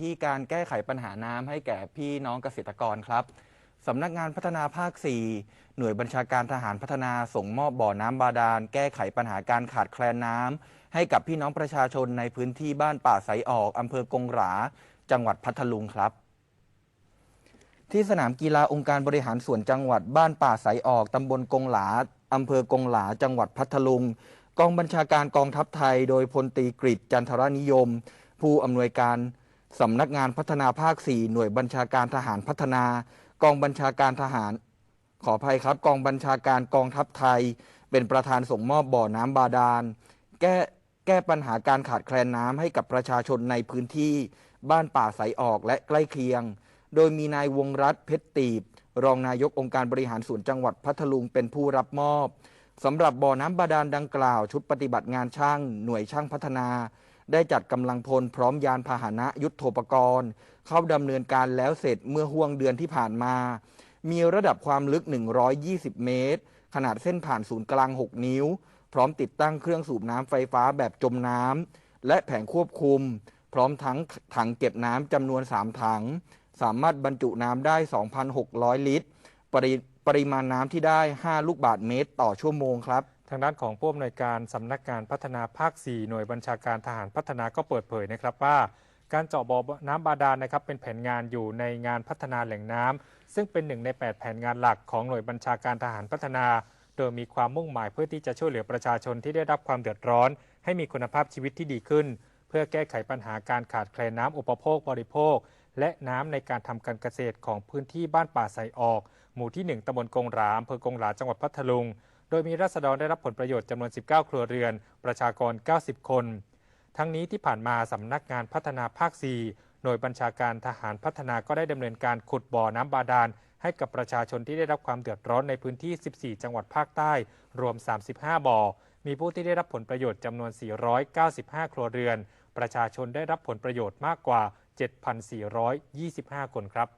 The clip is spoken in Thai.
ที่การแก้ไขปัญหาน้ำให้แก่พี่น้องเกษตรกรครับสำนักงานพัฒนาภาค 4 หน่วยบัญชาการทหารพัฒนาส่งมอบบ่อน้ำบาดาล แก้ไขปัญหาการขาดแคลนน้ำให้กับพี่น้องประชาชนในพื้นที่บ้านป่าไสออกอำเภอกงหรา จังหวัดพัทลุงครับ ที่สนามกีฬาองค์การบริหารส่วนจังหวัดบ้านป่าไสออกตำบลกงหลาอำเภอกงหลา จังหวัดพัทลุง กองบัญชาการกองทัพไทย โดยพลตรีกฤษจันทรนิยม ผู้อำนวยการ สำนักงานพัฒนาภาค 4 หน่วยบัญชาการทหารพัฒนา กองบัญชาการทหาร ขออภัยครับ กองบัญชาการกองทัพไทย เป็นประธานส่งมอบบ่อน้ำบาดาล แก้แก้ปัญหาการขาดแคลนน้ำให้กับประชาชนในพื้นที่ บ้านป่าไสออกและใกล้เคียง โดยมีนายวงรัตเพชรตีบ รองนายกองค์การบริหารส่วนจังหวัดพัทลุงเป็นผู้รับมอบสำหรับบ่อน้ำบาดาลดังกล่าว ชุดปฏิบัติงานช่าง หน่วยช่างพัฒนา ได้จัดกำลังพลพร้อมยานพาหนะยุทโธปกรณ์ เข้าดำเนินการแล้วเสร็จเมื่อห่วงเดือนที่ผ่านมา มีระดับความลึก 120 เมตร ขนาดเส้นผ่านศูนย์กลาง 6 นิ้ว พร้อมติดตั้งเครื่องสูบน้ำไฟฟ้าแบบจมน้ำและแผงควบคุม พร้อมทั้งถังเก็บน้ำจำนวน 3 ถัง สามารถบรรจุน้ำได้ 2,600 ลิตรปริ ปริมาณน้ำที่ได้ 5 ลูกบาศก์เมตรต่อชั่วโมงครับ ทางด้านของผู้อำนวยการสำนักงานพัฒนาภาค 4 หน่วยบัญชาการทหารพัฒนาก็เปิดเผยนะครับว่า การเจาะบ่อน้ำบาดาลนะครับเป็นแผนงานอยู่ในงานพัฒนาแหล่งน้ำซึ่งเป็นหนึ่งใน 8 แผนงานหลักของหน่วยบัญชาการทหารพัฒนา โดยมีความมุ่งหมายเพื่อที่จะช่วยเหลือประชาชนที่ได้รับความเดือดร้อน ให้มีคุณภาพชีวิตที่ดีขึ้น เพื่อแก้ไขปัญหาการขาดแคลนน้ำอุปโภคบริโภค และน้ำในการทำการเกษตรของพื้นที่บ้านป่าไสออก หมู่ที่ 1ตำบลกงหราอำเภอกงหราจังหวัดพัทลุง โดยมีราษฎรได้รับผลประโยชน์จำนวน 19 ครัวเรือน ประชากร 90 คน ทั้งนี้ที่ผ่านมาสำนักงานพัฒนาภาค 4 หน่วยบัญชาการทหารพัฒนาก็ได้ดำเนินการขุดบ่อน้ำบาดาลให้กับประชาชนที่ได้รับความเดือดร้อนในพื้นที่ 14 จังหวัดภาคใต้ รวม 35 บ่อ มีผู้ที่ได้รับผลประโยชน์จำนวน 495 ครัวเรือน ประชาชนได้รับผลประโยชน์มากกว่า 7,425 คนครับ